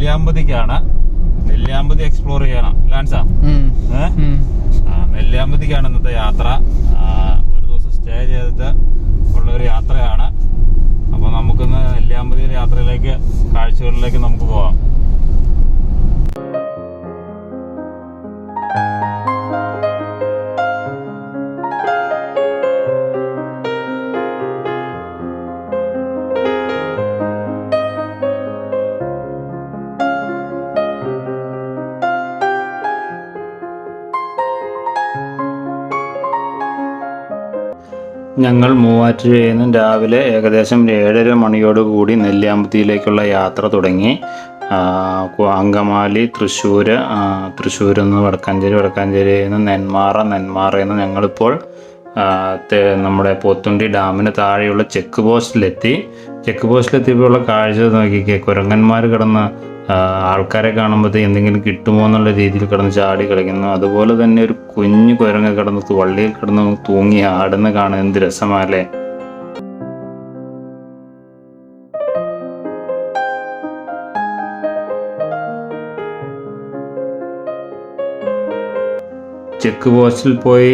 നെല്ലിയാമ്പതിക്കാണ്. Nelliyampathy explore ചെയ്യണം. ലാൻസ? നെല്ലിയാമ്പതിക്കാണ് ഇന്നത്തെ യാത്ര. ഒരു ദിവസം സ്റ്റേ ചെയ്തിട്ട് ഉള്ള ഒരു യാത്രയാണ്. അപ്പൊ നമുക്കിന്ന് നെല്ലിയാമ്പതിയിലെ യാത്രയിലേക്ക് കാഴ്ചകളിലേക്ക് നമുക്ക് പോവാം. ഞങ്ങൾ മൂവാറ്റുപുഴയിൽ നിന്നും രാവിലെ ഏകദേശം ഏഴര മണിയോടുകൂടി നെല്ലിയാമ്പതിയിലേക്കുള്ള യാത്ര തുടങ്ങി. അങ്കമാലി തൃശ്ശൂർ തൃശ്ശൂരിൽ നിന്ന് വടക്കാഞ്ചേരി വടക്കാഞ്ചേരിയിൽ നിന്ന് നെന്മാറ നെന്മാറയിൽ നിന്ന് ഞങ്ങളിപ്പോൾ നമ്മുടെ പോത്തുണ്ടി ഡാമിന് താഴെയുള്ള ചെക്ക് പോസ്റ്റിലെത്തി. ചെക്ക് പോസ്റ്റിലെത്തിയപ്പോഴുള്ള കാഴ്ച നോക്കിക്കേ കുരങ്ങന്മാർ കിടന്ന് ആൾക്കാരെ കാണുമ്പോഴത്തേ എന്തെങ്കിലും കിട്ടുമോ എന്നുള്ള രീതിയിൽ കിടന്ന് ചാടി കളിക്കുന്നു. അതുപോലെ തന്നെ ഒരു കുഞ്ഞു കുരങ്ങ് കിടന്ന് വള്ളിയിൽ കിടന്ന് തൂങ്ങി ആടുന്ന കാണാൻ എന്ത് രസമല്ലേ? ചെക്ക് പോസ്റ്റിൽ പോയി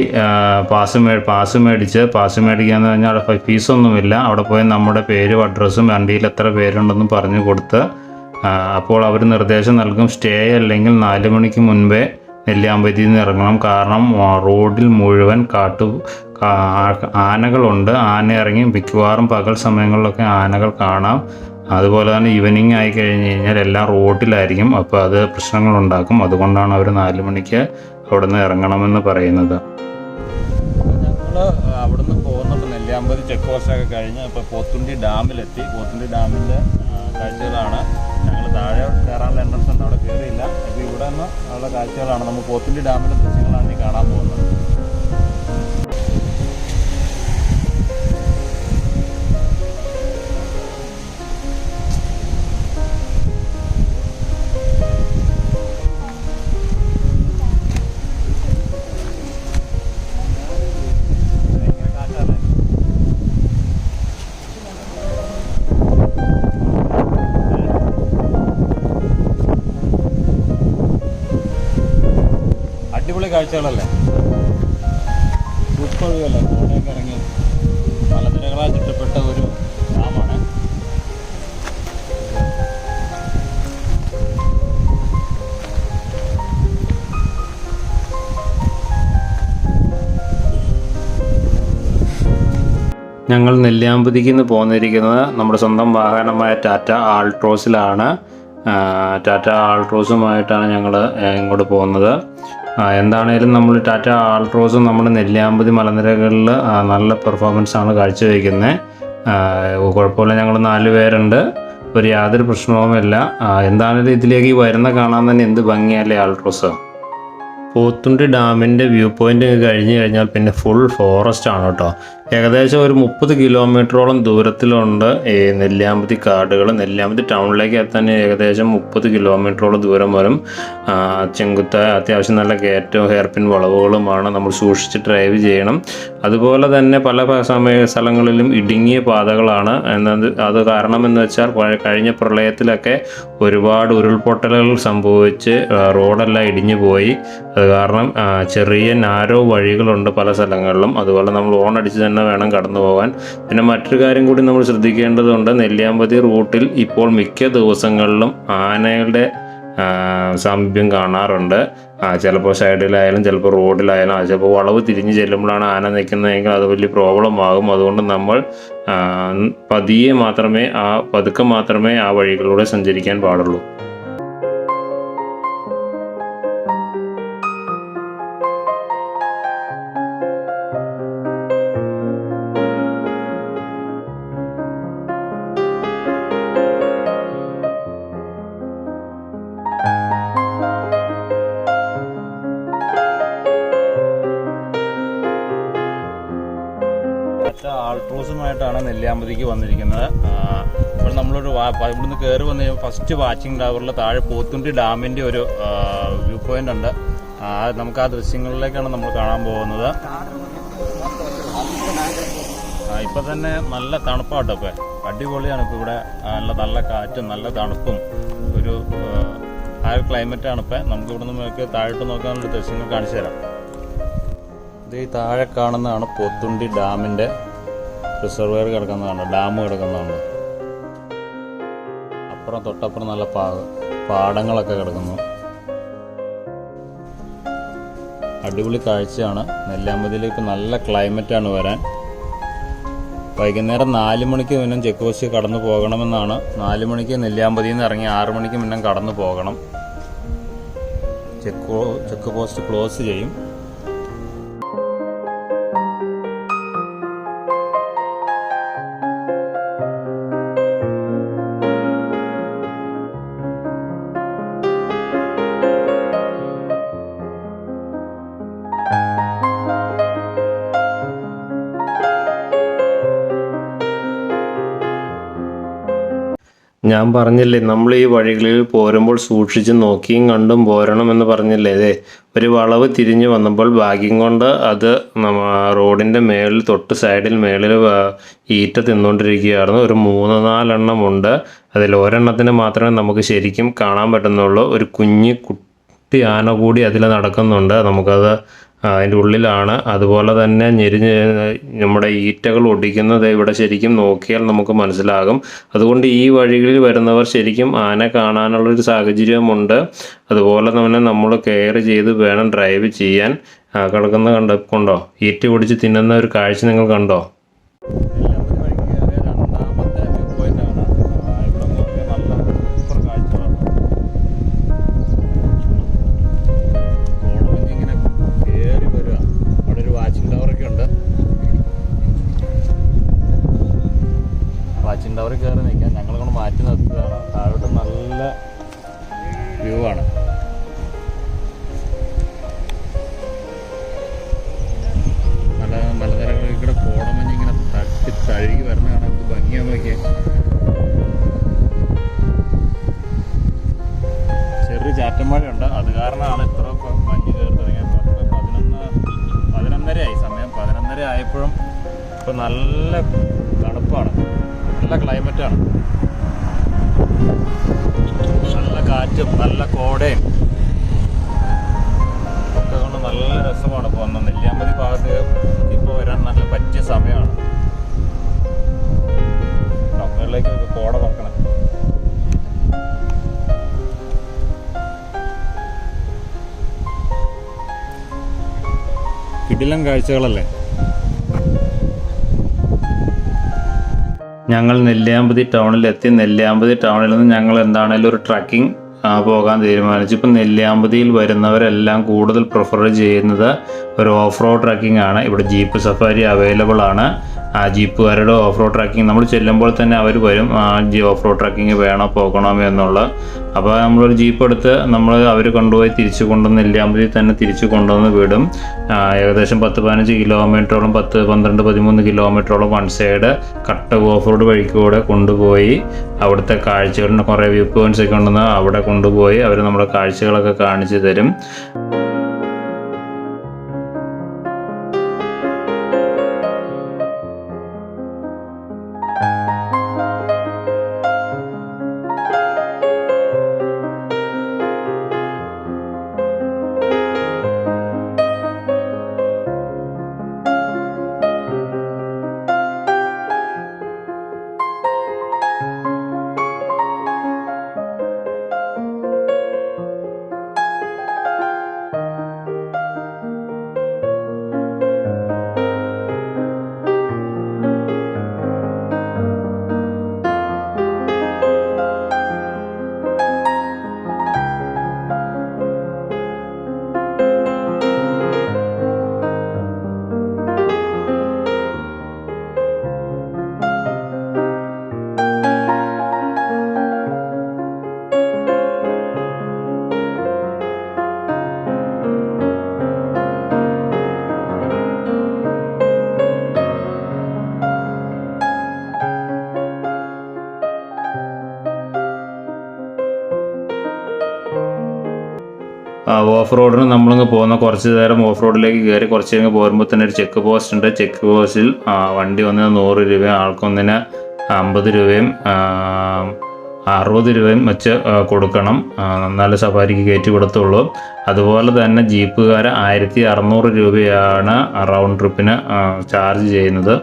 പാസ് മേ പാസ് മേടിച്ച് പാസ് മേടിക്കാന്ന് പറഞ്ഞാൽ അവിടെ ഫീസൊന്നുമില്ല. അവിടെ പോയി നമ്മുടെ പേരും അഡ്രസ്സും വണ്ടിയിൽ എത്ര പേരുണ്ടെന്നും പറഞ്ഞു കൊടുത്ത് അപ്പോൾ അവർ നിർദ്ദേശം നൽകും സ്റ്റേ അല്ലെങ്കിൽ നാല് മണിക്ക് മുൻപേ നെല്ലിയാമ്പതിയിൽ നിന്ന് ഇറങ്ങണം. കാരണം റോഡിൽ മുഴുവൻ കാട്ടു ആനകളുണ്ട്. ആന ഇറങ്ങി മിക്കവാറും പകൽ സമയങ്ങളിലൊക്കെ ആനകൾ കാണാം. അതുപോലെ തന്നെ ഈവനിങ് ആയി കഴിഞ്ഞ് കഴിഞ്ഞാൽ എല്ലാം റോഡിലായിരിക്കും. അപ്പോൾ അത് പ്രശ്നങ്ങളുണ്ടാക്കും അതുകൊണ്ടാണ് അവർ നാല് മണിക്ക് അവിടെ നിന്ന് ഇറങ്ങണമെന്ന് പറയുന്നത്. ഞങ്ങൾ അവിടുന്ന് പോകുന്നുണ്ട്. നെല്ലിയാമ്പതി ചെക്ക് പോസ്റ്റൊക്കെ കഴിഞ്ഞ് ഇപ്പോൾ പോത്തുണ്ടി ഡാമിലെത്തി. പോത്തുണ്ടി ഡാമിന്റെ കാഴ്ചകളാണ്. ഞങ്ങൾ താഴെ കയറാനുള്ള എൻട്രൻസ് ഉണ്ട് അവിടെ കയറിയില്ല ഇവിടെ നിന്ന് ഉള്ള കാഴ്ചകളാണ്. നമ്മൾ പോത്തുണ്ടി ഡാമിന്റെ ദൃശ്യങ്ങളാണ് ഈ കാണാൻ പോകുന്നത്. കാഴ്ചകളല്ലേ? ഉൾക്കൊഴുകല്ലേ കോടയൊക്കെ ഇറങ്ങി മലനിരകളാൽ ചുറ്റപ്പെട്ട ഒരു ഗ്രാമമാണ് ഞങ്ങൾ നെല്ലിയാമ്പതിക്ക് നിന്ന് പോന്നിരിക്കുന്നത് നമ്മുടെ സ്വന്തം വാഹനമായ ടാറ്റ ആൾട്രോസിലാണ്. ടാറ്റ ആൾട്രോസുമായിട്ടാണ് ഞങ്ങൾ ഇങ്ങോട്ട് പോകുന്നത്. എന്താണേലും നമ്മൾ ടാറ്റ ആൾട്രോസും നമ്മൾ നെല്ലിയാമ്പതി മലനിരകളിൽ നല്ല പെർഫോമൻസ് ആണ് കാഴ്ചവെക്കുന്നത് കുഴപ്പമില്ല ഞങ്ങൾ നാല് പേരുണ്ട്. ഒരു യാതൊരു പ്രശ്നവുമില്ല എന്താണേലും ഇതിലേക്ക് ഈ വരുന്ന കാണാൻ തന്നെ എന്ത് ഭംഗിയല്ലേ ആൾട്രോസ്? പോത്തുണ്ടി ഡാമിന്റെ വ്യൂ പോയിന്റ് കഴിഞ്ഞ് കഴിഞ്ഞാൽ പിന്നെ ഫുൾ ഫോറസ്റ്റ് ആണ് കേട്ടോ. ഏകദേശം ഒരു മുപ്പത് കിലോമീറ്ററോളം ദൂരത്തിലുണ്ട്. ഈ നെല്ലിയാമ്പതി കാടുകൾ നെല്ലിയാമ്പതി ടൗണിലേക്ക് എത്താൻ ഏകദേശം മുപ്പത് കിലോമീറ്ററോളം ദൂരം വരും. ചെങ്കുത്ത അത്യാവശ്യം നല്ല കയറ്റവും ഹെയർപിൻ വളവുകളുമാണ് നമ്മൾ സൂക്ഷിച്ച് ഡ്രൈവ് ചെയ്യണം. അതുപോലെ തന്നെ പല സമയ സ്ഥലങ്ങളിലും ഇടുങ്ങിയ പാതകളാണ്. എന്നത് അത് കാരണം എന്ന് വെച്ചാൽ കഴിഞ്ഞ പ്രളയത്തിലൊക്കെ ഒരുപാട് ഉരുൾപൊട്ടലുകൾ സംഭവിച്ച് റോഡെല്ലാം ഇടിഞ്ഞു പോയി. അത് കാരണം ചെറിയ നാരോ വഴികളുണ്ട് പല സ്ഥലങ്ങളിലും. അതുപോലെ നമ്മൾ ഓണടിച്ച് അടിച്ച് തന്നെ വേണം കടന്നു പോകാൻ പിന്നെ മറ്റൊരു കാര്യം കൂടി നമ്മൾ ശ്രദ്ധിക്കേണ്ടതുണ്ട്. നെല്ലിയാമ്പതി റൂട്ടിൽ ഇപ്പോൾ മിക്ക ദിവസങ്ങളിലും ആനകളുടെ സാമീപ്യം കാണാറുണ്ട്. ചിലപ്പോൾ സൈഡിലായാലും ചിലപ്പോൾ റോഡിലായാലും ആ, ചിലപ്പോൾ വളവ് തിരിഞ്ഞ് ചെല്ലുമ്പോഴാണ് ആന നിൽക്കുന്നതെങ്കിൽ അത് വലിയ പ്രോബ്ലം ആകും. അതുകൊണ്ട് നമ്മൾ പതിയെ മാത്രമേ ആ പതുക്കെ മാത്രമേ ആ വഴികളിലൂടെ സഞ്ചരിക്കാൻ പാടുള്ളൂ. ഇവിടുന്ന് കയറി വന്ന് ഫസ്റ്റ് വാച്ചിങ് ടവറിൽ താഴെ പോത്തുണ്ടി ഡാമിന്റെ ഒരു വ്യൂ പോയിന്റ് ഉണ്ട്. ആ, നമുക്ക് ആ ദൃശ്യങ്ങളിലേക്കാണ് നമ്മൾ കാണാൻ പോകുന്നത്. ഇപ്പൊ തന്നെ നല്ല തണുപ്പാട്ടോ ഇപ്പൊ. അടിപൊളിയാണ് ഇപ്പോൾ ഇവിടെ. നല്ല നല്ല കാറ്റും നല്ല തണുപ്പും. ഒരു ഒരു ക്ലൈമറ്റാണ് ഇപ്പം. നമുക്ക് ഇവിടെ നിന്ന് താഴോട്ട് നോക്കാനുള്ള ദൃശ്യങ്ങൾ കാണിച്ചു തരാം. ഇത് ഈ താഴെ കാണുന്നതാണ് പോത്തുണ്ടി ഡാമിന്റെ റിസർവയർ കിടക്കുന്നതാണ് ഡാം കിടക്കുന്നതാണ്. അപ്പുറം തൊട്ടപ്പുറം നല്ല പാ പാടങ്ങളൊക്കെ കിടക്കുന്നു. അടിപൊളി കാഴ്ചയാണ്. നെല്ലിയാമ്പതിയിൽ നല്ല ക്ലൈമറ്റാണ് വരാൻ. വൈകുന്നേരം നാല് മണിക്ക് മുന്നേ ചെക്ക് പോസ്റ്റ് കടന്നു പോകണമെന്നാണ്. നാല് മണിക്ക് നെല്ലിയാമ്പതിയിൽ നിന്ന് ഇറങ്ങി ആറ് മണിക്ക് മുന്നേ കടന്നു പോകണം. ചെക്ക് ചെക്ക് പോസ്റ്റ് ക്ലോസ് ചെയ്യും. ഞാൻ പറഞ്ഞില്ലേ നമ്മൾ ഈ വഴികളിൽ പോരുമ്പോൾ സൂക്ഷിച്ച് നോക്കിയും കണ്ടും പോരണം എന്ന് പറഞ്ഞില്ലേ? അതെ ഒരു വളവ് തിരിഞ്ഞു വന്നപ്പോൾ ഭാഗ്യം കൊണ്ട് അത് നമ്മ റോഡിന്റെ മേളിൽ തൊട്ട് സൈഡിൽ മേളിൽ ഈറ്റ തിന്നുകൊണ്ടിരിക്കുകയായിരുന്നു. ഒരു മൂന്ന് നാലെണ്ണം ഉണ്ട്. അതിൽ ഒരെണ്ണത്തിന് മാത്രമേ നമുക്ക് ശരിക്കും കാണാൻ പറ്റുന്നുള്ളൂ. ഒരു കുഞ്ഞ് കുട്ടി ആന കൂടി അതിൽ നടക്കുന്നുണ്ട്. നമുക്കത് അതിന്റെ ഉള്ളിലാണ്. അതുപോലെ തന്നെ ഞെരിഞ്ഞ് നമ്മുടെ ഈറ്റകൾ ഒടിക്കുന്നത് ഇവിടെ ശരിക്കും നോക്കിയാൽ നമുക്ക് മനസ്സിലാകും. അതുകൊണ്ട് ഈ വഴികളിൽ വരുന്നവർ ശരിക്കും ആന കാണാനുള്ളൊരു സാഹചര്യമുണ്ട്. അതുപോലെ തന്നെ നമ്മൾ കെയർ ചെയ്ത് വേണം ഡ്രൈവ് ചെയ്യാൻ. കിടക്കുന്ന കൊണ്ടോ? ഈറ്റ ഒടിച്ച് തിന്നുന്ന ഒരു കാഴ്ച നിങ്ങൾ കണ്ടോ? കിടിലം കാഴ്ചകളല്ലേ? ഞങ്ങൾ നെല്ലിയാമ്പതി ടൗണിലെത്തി. നെല്ലിയാമ്പതി ടൗണിൽ നിന്ന് ഞങ്ങൾ എന്താണേലും ഒരു ട്രക്കിംഗ് പോകാൻ തീരുമാനിച്ചു. ഇപ്പം നെല്ലിയാമ്പതിയിൽ വരുന്നവരെല്ലാം കൂടുതൽ പ്രിഫർ ചെയ്യുന്നത് ഒരു ഓഫ് റോഡ് ട്രക്കിംഗ് ആണ്. ഇവിടെ ജീപ്പ് സഫാരി അവൈലബിൾ ആണ്. ജീപ്പുകാരുടെ ഓഫ് റോഡ് ട്രാക്കിംഗ് നമ്മൾ ചെല്ലുമ്പോൾ തന്നെ അവർ വരും. ആ ജി ഓഫ് റോഡ് ട്രക്കിംഗ് വേണോ പോകണോ എന്നുള്ള. അപ്പോൾ നമ്മളൊരു ജീപ്പ് എടുത്ത് നമ്മൾ അവർ കൊണ്ടുപോയി തിരിച്ചു കൊണ്ടുവന്ന് നെല്ലിയാമ്പതി തന്നെ തിരിച്ചു കൊണ്ടുവന്ന് വിടും. ഏകദേശം പത്ത് പതിനഞ്ച് കിലോമീറ്ററോളം പത്ത് പന്ത്രണ്ട് പതിമൂന്ന് കിലോമീറ്ററോളം വൺ സൈഡ് കട്ട ഓഫ് റോഡ് വഴിക്കൂടെ കൊണ്ടുപോയി. അവിടുത്തെ കാഴ്ചകളിന് കുറേ വ്യൂ പോയിന്റ്സ് ഒക്കെ ഉണ്ടെന്ന് അവിടെ കൊണ്ടുപോയി. അവർ നമ്മുടെ കാഴ്ചകളൊക്കെ കാണിച്ചു തരും. ഓഫ് റോഡിന് നമ്മളിങ്ങ് പോകുന്ന കുറച്ച് നേരം ഓഫ് റോഡിലേക്ക് കയറി കുറച്ച് കഴിഞ്ഞ് പോരുമ്പോൾ തന്നെ ഒരു ചെക്ക് പോസ്റ്റ് ഉണ്ട്. ചെക്ക് പോസ്റ്റിൽ വണ്ടി ഒന്നിന് നൂറ് രൂപയും ആൾക്കൊന്നിന് അമ്പത് രൂപയും അറുപത് രൂപയും വെച്ച് കൊടുക്കണം. എന്നാലേ സഫാരിക്ക് കയറ്റി കൊടുത്തുള്ളൂ. അതുപോലെ തന്നെ ജീപ്പുകാർ ആയിരത്തി അറുന്നൂറ് രൂപയാണ് റൗണ്ട് ട്രിപ്പിന് ചാർജ് ചെയ്യുന്നത്.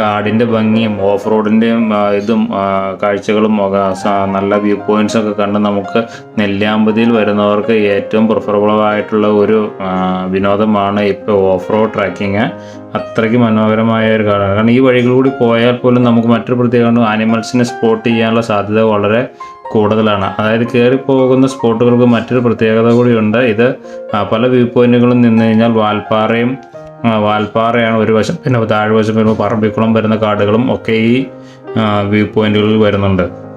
കാടിന്റെ ഭംഗിയും ഓഫ് റോഡിന്റെയും ഇതും കാഴ്ചകളും നല്ല വ്യൂ പോയിന്റ്സ് ഒക്കെ കണ്ട് നമുക്ക് നെല്ലിയാമ്പതിയിൽ വരുന്നവർക്ക് ഏറ്റവും പ്രിഫറബിളായിട്ടുള്ള ഒരു വിനോദമാണ് ഇപ്പോൾ ഓഫ് റോഡ് ട്രാക്കിങ് അത്രയ്ക്ക് മനോഹരമായ ഒരു കാര്യം കാരണം ഈ വഴികളിലൂടെ പോയാൽ പോലും നമുക്ക് മറ്റൊരു പ്രത്യേകത ആനിമൽസിനെ സ്പോട്ട് ചെയ്യാനുള്ള സാധ്യത വളരെ കൂടുതലാണ്. അതായത് കയറി പോകുന്ന സ്പോട്ടുകൾക്ക് മറ്റൊരു പ്രത്യേകത കൂടിയുണ്ട് ഇത് പല വ്യൂ പോയിന്റുകളും നിന്ന് കഴിഞ്ഞാൽ വാൽപ്പാറയും വാൽപ്പാറയാണ് ഒരു വശം. പിന്നെ താഴ്വശം വരുമ്പോൾ പറമ്പിക്കുളം വരുന്ന കാടുകളും ഒക്കെ ഈ വ്യൂ പോയിന്റുകളിൽ വരുന്നുണ്ട്.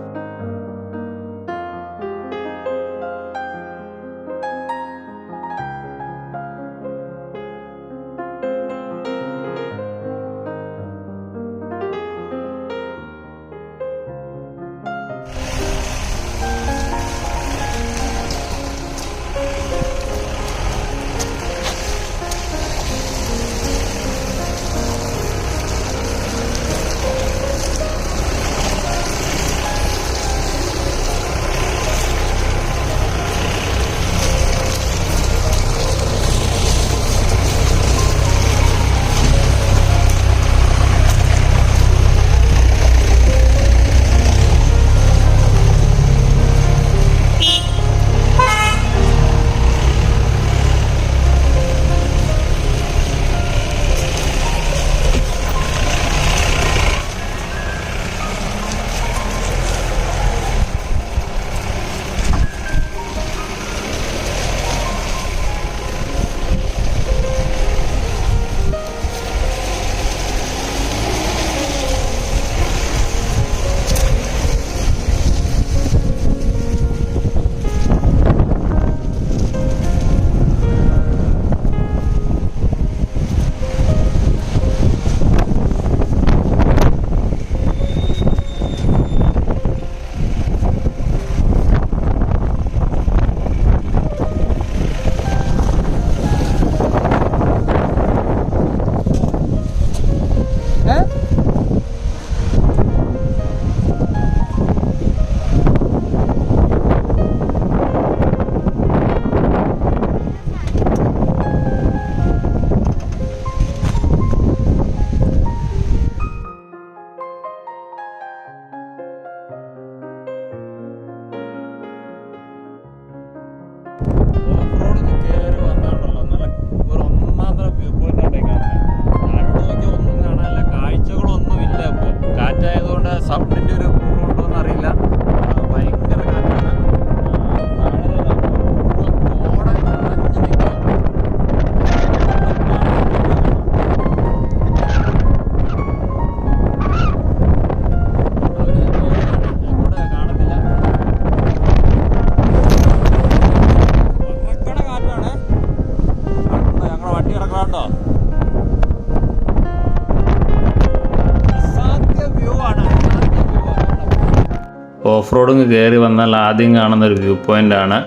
ഓഫ് റോഡിങ് കയറി വന്നാൽ ആദ്യം കാണുന്ന ഒരു വ്യൂ പോയിന്റ് ആണ്.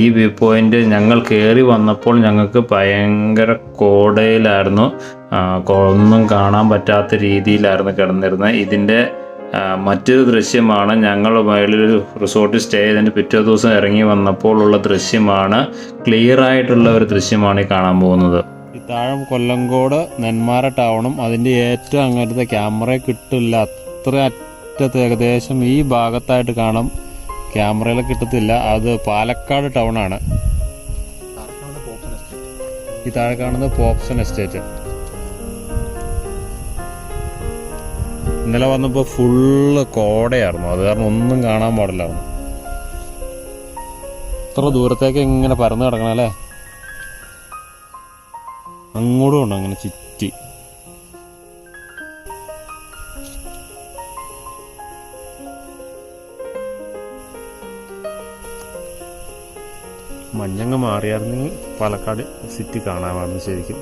ഈ വ്യൂ പോയിന്റ് ഞങ്ങൾ കയറി വന്നപ്പോൾ ഞങ്ങൾക്ക് ഭയങ്കര കോടയിലായിരുന്നു. ഒന്നും കാണാൻ പറ്റാത്ത രീതിയിലായിരുന്നു കിടന്നിരുന്നത്. ഇതിന്റെ മറ്റൊരു ദൃശ്യമാണ് ഞങ്ങൾ മേളിൽ റിസോർട്ടിൽ സ്റ്റേ ചെയ്തതിന്റെ പിറ്റേ ദിവസം ഇറങ്ങി വന്നപ്പോൾ ഉള്ള ദൃശ്യമാണ്. ക്ലിയർ ആയിട്ടുള്ള ഒരു ദൃശ്യമാണ് ഈ കാണാൻ പോകുന്നത്. ഈ താഴം കൊല്ലങ്കോട് നെന്മാറ ടൗണും അതിന്റെ ഏറ്റവും അങ്ങനത്തെ ക്യാമറ കിട്ടില്ല. അത്ര അറ്റത്ത് ഏകദേശം ഈ ഭാഗത്തായിട്ട് കാണാം. ക്യാമറയിൽ കിട്ടത്തില്ല. അത് പാലക്കാട് ടൗൺ ആണ്. ഈ താഴെ കാണുന്നത് പോപ്സൺ എസ്റ്റേറ്റ്. ഇന്നലെ വന്നപ്പോൾ ഫുള്ള് കോടയായിരുന്നു. അത് കാരണം ഒന്നും കാണാൻ പാടില്ലായിരുന്നു ഇത്ര ദൂരത്തേക്ക് ഇങ്ങനെ പരന്ന് കിടക്കണല്ലേ അങ്ങോട്ടും ഉണ്ട് അങ്ങനെ ചുറ്റി. മഞ്ഞങ്ങ് മാറിയായിരുന്നെങ്കിൽ പാലക്കാട് സിറ്റി കാണാമായിരുന്നു ശരിക്കും.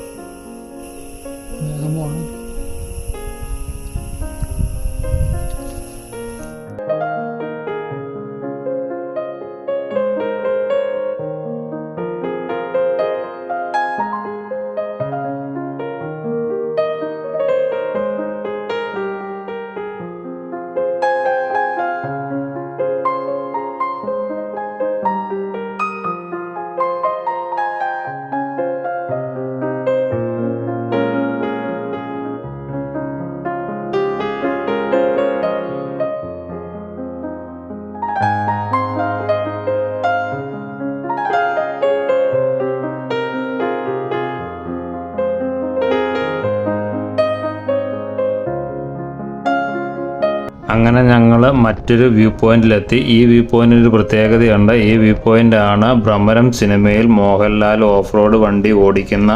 അങ്ങനെ ഞങ്ങൾ മറ്റൊരു വ്യൂ പോയിന്റിലെത്തി ഈ വ്യൂ പോയിന്റിന് ഒരു പ്രത്യേകതയുണ്ട്. ഈ വ്യൂ പോയിന്റ് ആണ് ഭ്രമരം സിനിമയിൽ മോഹൻലാൽ ഓഫ് റോഡ് വണ്ടി ഓടിക്കുന്ന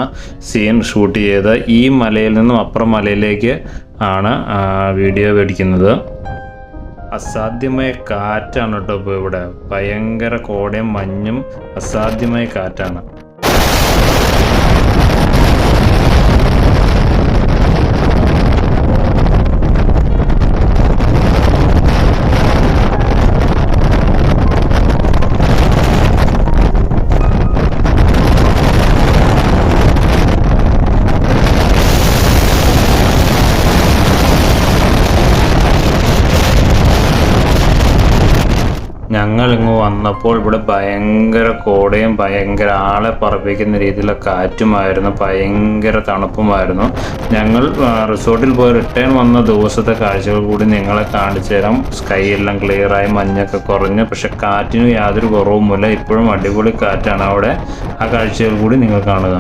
സീൻ ഷൂട്ട് ചെയ്ത്. ഈ മലയിൽ നിന്നും അപ്പുറം മലയിലേക്ക് ആണ് വീഡിയോ മേടിക്കുന്നത് അസാധ്യമായ കാറ്റാണ് കേട്ടോ ഇപ്പോൾ ഇവിടെ. ഭയങ്കര കോടയും മഞ്ഞും അസാധ്യമായ കാറ്റാണ് ഞങ്ങൾ ഇങ്ങ് വന്നപ്പോൾ ഇവിടെ ഭയങ്കര കോടയും ഭയങ്കര ആളെ പറപ്പിക്കുന്ന രീതിയിലുള്ള കാറ്റുമായിരുന്നു ഭയങ്കര തണുപ്പുമായിരുന്നു. ഞങ്ങൾ റിസോർട്ടിൽ പോയി റിട്ടേൺ വന്ന ദിവസത്തെ കാഴ്ചകൾ കൂടി നിങ്ങളെ കാണിച്ചു തരാം. സ്കൈ എല്ലാം ക്ലിയറായി മഞ്ഞൊക്കെ കുറഞ്ഞു. പക്ഷെ കാറ്റിന് യാതൊരു കുറവുമില്ല. ഇപ്പോഴും അടിപൊളി കാറ്റാണ് അവിടെ. ആ കാഴ്ചകൾ കൂടി നിങ്ങൾ കാണുക.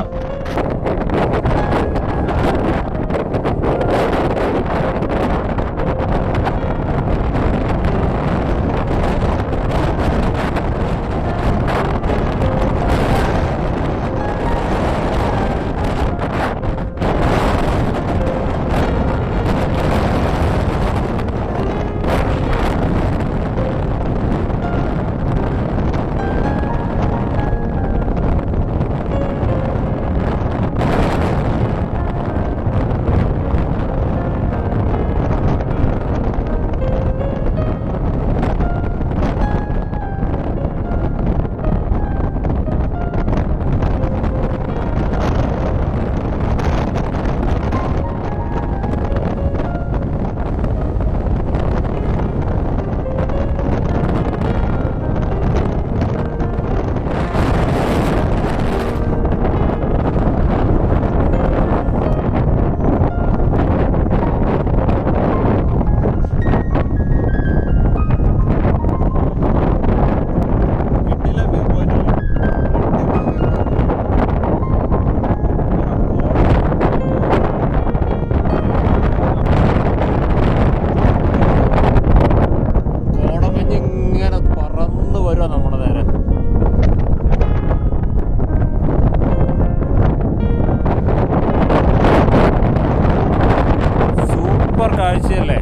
കാഴ്ചയല്ലേ?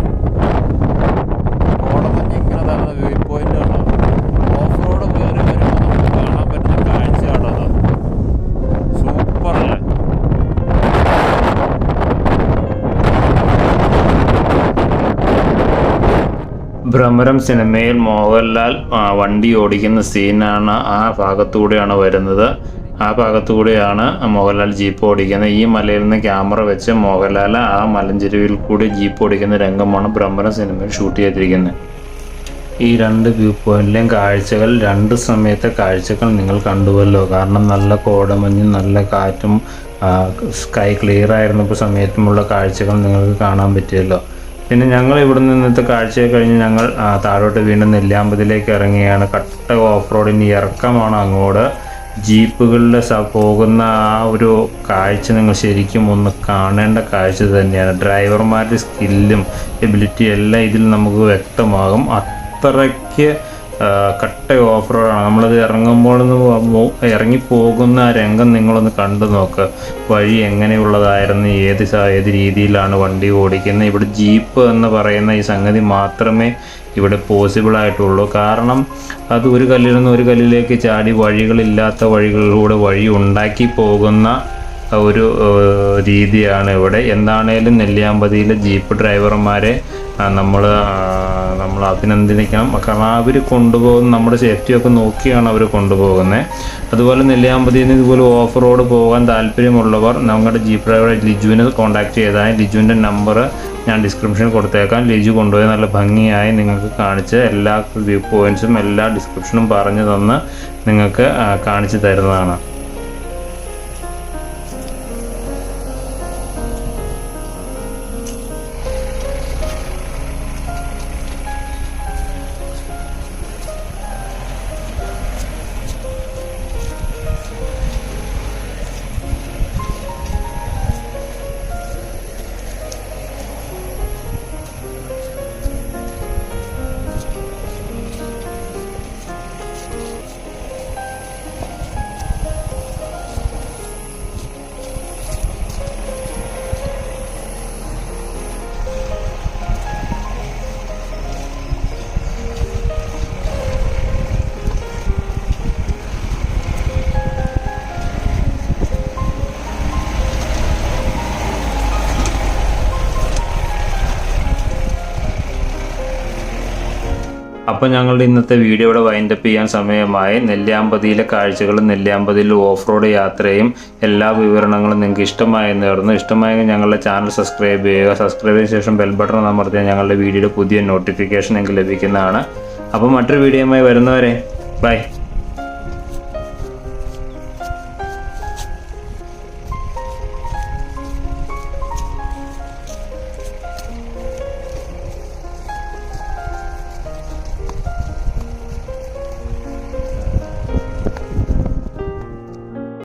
കോടമഞ്ഞ് ഇങ്ങനെ തന്നെ വ്യൂ പോയിന്റ് ഉണ്ടോ ഓഫ് റോഡ് കയറി വരുമ്പോൾ നമുക്ക് കാണാൻ പറ്റുന്ന കാഴ്ചയാണോ അത് സൂപ്പർ അല്ലേ ഭ്രമരം സിനിമയിൽ മോഹൻലാൽ വണ്ടി ഓടിക്കുന്ന സീനാണ് ആ ഭാഗത്തൂടെയാണ് വരുന്നത്. ആ ഭാഗത്തുകൂടെയാണ് മോഹൻലാൽ ജീപ്പ് ഓടിക്കുന്നത്. ഈ മലയിൽ നിന്ന് ക്യാമറ വെച്ച് മോഹൻലാൽ ആ മലഞ്ചെരുവിൽ കൂടി ജീപ്പ് ഓടിക്കുന്ന രംഗമാണ് ഭ്രമരം സിനിമയിൽ ഷൂട്ട് ചെയ്തിരിക്കുന്നത്. ഈ രണ്ട് വ്യൂ പോയിന്റിലെയും കാഴ്ചകൾ രണ്ട് സമയത്തെ കാഴ്ചകൾ നിങ്ങൾ കണ്ടുവല്ലോ. കാരണം നല്ല കോടമഞ്ഞും നല്ല കാറ്റും സ്കൈ ക്ലിയർ ആയിരുന്നപ്പോൾ സമയത്തുമുള്ള കാഴ്ചകൾ നിങ്ങൾക്ക് കാണാൻ പറ്റിയല്ലോ പിന്നെ ഞങ്ങൾ ഇവിടെ നിന്നത്തെ കാഴ്ചയെ കഴിഞ്ഞ് ഞങ്ങൾ താഴോട്ട് വീണ്ടും നെല്ലിയാമ്പതിലേക്ക് ഇറങ്ങിയാണ് കട്ട ഓഫ് റോഡിന്റെ ഇറക്കമാണ് അങ്ങോട്ട് ജീപ്പുകളിൽ പോകുന്ന ആ ഒരു കാഴ്ച നിങ്ങൾ ശരിക്കും ഒന്ന് കാണേണ്ട കാഴ്ച തന്നെയാണ്. ഡ്രൈവർമാരുടെ സ്കില്ലും എബിലിറ്റിയും എല്ലാം ഇതിൽ നമുക്ക് വ്യക്തമാകും. അത്രയ്ക്ക് കട്ട ഓഫ് റോഡാണ് നമ്മളത് ഇറങ്ങുമ്പോൾ ഇറങ്ങി പോകുന്ന ആ രംഗം നിങ്ങളൊന്ന് കണ്ടു നോക്കുക വഴി എങ്ങനെയുള്ളതായിരുന്നു? ഏത് ഏത് രീതിയിലാണ് വണ്ടി ഓടിക്കുന്നത്? ഇവിടെ ജീപ്പ് എന്ന് പറയുന്ന ഈ സംഗതി മാത്രമേ ഇവിടെ പോസിബിൾ ആയിട്ടുള്ളൂ. കാരണം അത് ഒരു കല്ലിൽ നിന്ന് ഒരു കല്ലിലേക്ക് ചാടി വഴികളില്ലാത്ത വഴികളിലൂടെ വഴി ഉണ്ടാക്കി പോകുന്ന ഒരു രീതിയാണ് ഇവിടെ. എന്താണേലും നെല്ലിയാമ്പതിയിലെ ജീപ്പ് ഡ്രൈവർമാരെ നമ്മൾ നമ്മൾ അഭിനന്ദിക്കണം. കാരണം അവർ കൊണ്ടുപോകുന്ന നമ്മുടെ സേഫ്റ്റിയൊക്കെ നോക്കിയാണ് അവർ കൊണ്ടുപോകുന്നത് അതുപോലെ നെല്ലിയാമ്പതിയിൽ നിന്ന് ഇതുപോലെ ഓഫ് റോഡ് പോകാൻ താല്പര്യമുള്ളവർ നമ്മുടെ ജീപ്പ് ഡ്രൈവർ ലിജുവിനെ കോൺടാക്റ്റ് ചെയ്താൽ ലിജുവിന്റെ നമ്പർ ഞാൻ ഡിസ്ക്രിപ്ഷനിൽ കൊടുത്തേക്കാം. ലിജു കൊണ്ടുപോയി നല്ല ഭംഗിയായി നിങ്ങൾക്ക് കാണിച്ച് എല്ലാ വ്യൂ പോയിന്റ്സും എല്ലാ ഡിസ്ക്രിപ്ഷനും പറഞ്ഞു തന്ന് നിങ്ങൾക്ക് കാണിച്ചു തരുന്നതാണ്. അപ്പോൾ ഞങ്ങളുടെ ഇന്നത്തെ വീഡിയോ ഇവിടെ വൈൻഡപ്പ് ചെയ്യാൻ സമയമായി. നെല്ലിയാമ്പതിയിലെ കാഴ്ചകളും നെല്ലിയാമ്പതിയിലെ ഓഫ് റോഡ് യാത്രയും എല്ലാ വിവരണങ്ങളും നിങ്ങൾക്ക് ഇഷ്ടമായെന്ന് കരുതുന്നു. ഇഷ്ടമായെങ്കിൽ ഞങ്ങളുടെ ചാനൽ സബ്സ്ക്രൈബ് ചെയ്യുക. സബ്സ്ക്രൈബ് ചെയ്ത ശേഷം ബെൽ ബട്ടൺ അമർത്തിയാൽ ഞങ്ങളുടെ വീഡിയോയുടെ പുതിയ നോട്ടിഫിക്കേഷൻ നിങ്ങൾക്ക് ലഭിക്കുന്നതാണ്. അപ്പോൾ മറ്റൊരു വീഡിയോയുമായി വരുന്നവരെ ബൈ